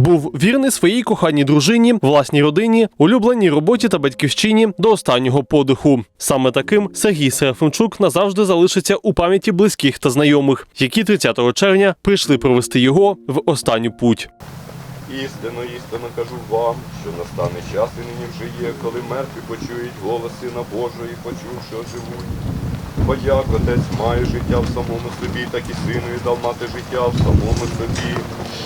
Був вірний своїй коханій дружині, власній родині, улюбленій роботі та батьківщині до останнього подиху. Саме таким Сергій Серафимчук назавжди залишиться у пам'яті близьких та знайомих, які 30 червня прийшли провести його в останню путь. Істинно, істинно кажу вам, що настане час і нині вже є, коли мертві почують голос Сина Божого і почувши оживуть. Бо як отець має життя в самому собі, так і синові дав мати життя в самому собі.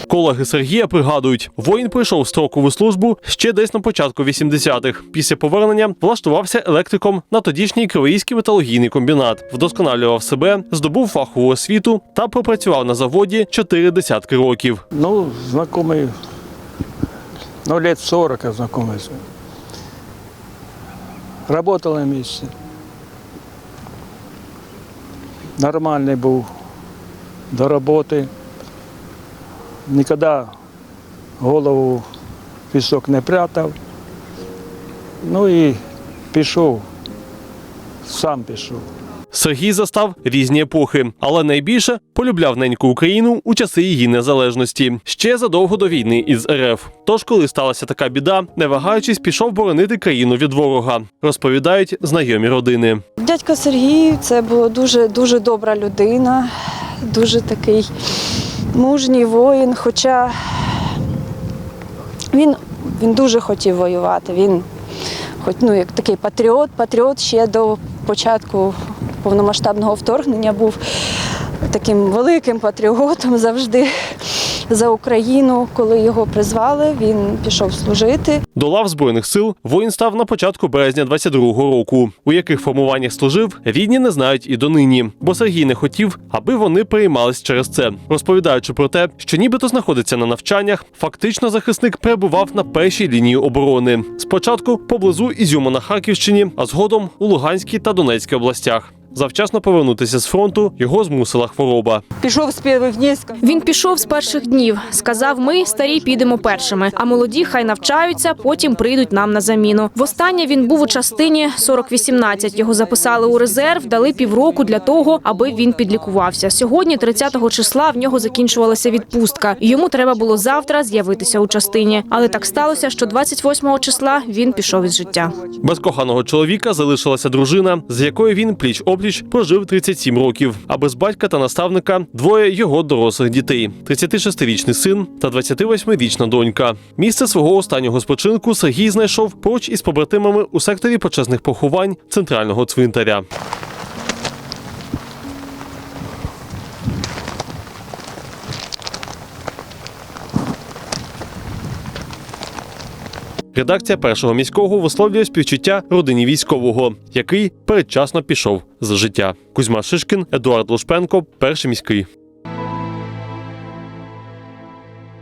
Колеги Сергія пригадують, воїн прийшов строкову службу ще десь на початку 80-х. Після повернення влаштувався електриком на тодішній Кривоїський металургійний комбінат, вдосконалював себе, здобув фахову освіту та пропрацював на заводі чотири десятки років. Ну, знакомый, ну, лет 40 я знакомый. с ним. Нормальний був до роботи. Ніколи голову в пісок не прятав. Ну і пішов, сам пішов. Сергій застав різні епохи, але найбільше полюбляв неньку Україну у часи її незалежності ще задовго до війни із РФ. Тож, коли сталася така біда, не вагаючись, пішов боронити країну від ворога, розповідають знайомі родини. Дядько Сергій це була дуже дуже добра людина, дуже такий мужній воїн. Хоча він, він дуже хотів воювати. Він хоч ну, як такий патріот, патріот ще до початку повномасштабного вторгнення був таким великим патріотом завжди за Україну. Коли його призвали, він пішов служити. До лав збройних сил воїн став на початку березня 22-го року. У яких формуваннях служив, рідні не знають і донині, бо Сергій не хотів, аби вони переймались через це, розповідаючи про те, що нібито знаходиться на навчаннях. Фактично, захисник перебував на першій лінії оборони. Спочатку поблизу Ізюма на Харківщині, а згодом у Луганській та Донецькій областях. Завчасно повернутися з фронту його змусила хвороба. Пішов з перших днів. Він пішов з перших днів. Сказав: ми старі підемо першими, а молоді хай навчаються, потім прийдуть нам на заміну. Востаннє він був у частині 40-18. Його записали у резерв, дали півроку для того, аби він підлікувався. Сьогодні, 30-го числа, в нього закінчувалася відпустка. Йому треба було завтра з'явитися у частині. Але так сталося, що 28-го числа він пішов із життя. Без коханого чоловіка залишилася дружина, з якою він пліч опліч прожив 37 років. А без батька та наставника двоє його дорослих дітей: 36-річний син та 28-річна донька. Місце свого останнього спочинку Сергій знайшов поруч із побратимами у секторі почесних поховань центрального цвинтаря. Редакція першого міського висловлює співчуття родині військового, який передчасно пішов з життя. Кузьма Шишкін, Едуард Лушпенко, перший міський.